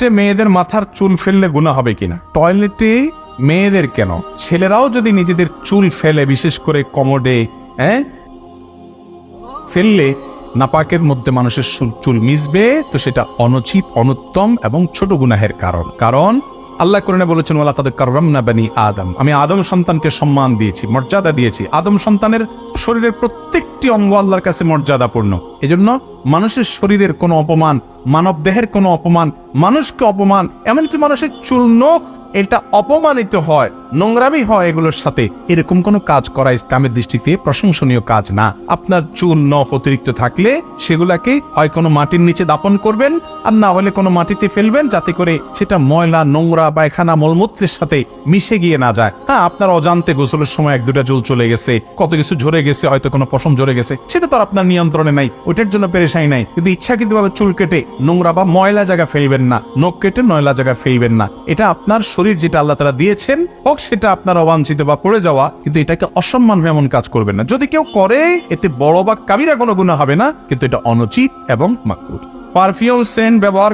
টয়লেটে মেয়েদের মাথার চুল ফেললে গুণা হবে কিনা? টয়লেটে মেয়েদের কেন? ছেলেরাও যদি নিজেদের চুল ফেলে, বিশেষ করে কমোডে হ্যাঁ ফেললে নাপাকের মধ্যে মানুষের চুল- মিশবে, তো সেটা অনুচিত, অনুত্তম এবং ছোট গুনাহের কারণ। কারণ আল্লাহ কোরআনে বলেছেন ওলা তাদের কারণ না বানি আদম। আমি আদম সন্তানকে সম্মান দিয়েছি, মর্যাদা দিয়েছি। আদম সন্তানের শরীরের প্রত্যেকটি অঙ্গ আল্লাহর কাছে মর্যাদাপূর্ণ। এজন্য মানুষের শরীরের কোনো অপমান মানব দেহের কোনো অপমান মানুষকে অপমান এমনকি মানুষের চুল নখ এটা অপমানিত হয়। নোংরামি হয় এগুলোর সাথে। এরকম কোনো কাজ করা ইসলামের দৃষ্টিতে প্রশংসনীয় কাজ না। আপনার চুল নখ অতিরিক্ত থাকলে সেগুলাকে হয় কোনো মাটির নিচে দাপন করবেন, আর না হলে কোনো মাটিতে ফেলবেন যাতে করে সেটা ময়লা, নোংরা, পায়খানা, মলমূত্রের সাথে মিশে গিয়ে না যায়। হ্যাঁ আপনার অজান্তে গোসলের সময় এক দুটা চুল চলে গেছে, কত কিছু ঝরে গেছে, হয়তো কোনো পশম ঝরে গেছে, সেটা তো আপনার নিয়ন্ত্রণে নাই, ওইটার জন্য পেরেশাই নাই। কিন্তু ইচ্ছাকৃতভাবে চুল কেটে নোংরা বা ময়লা জায়গা ফেলবেন না, নখ কেটে নয়লা জায়গা ফেলবেন না। এটা আপনার শরীর যেটা আল্লাহ তারা দিয়েছেন, হোক সেটা আপনার অবাঞ্ছিত বা পড়ে যাওয়া, কিন্তু এটাকে অসম্মান এমন কাজ করবেন না। যদি কেউ করে, এতে বড় বা কাবিরা কোনো গুণা হবে না, কিন্তু এটা অনুচিত এবং মাকুর পারফিউম সেন্ট ব্যবহার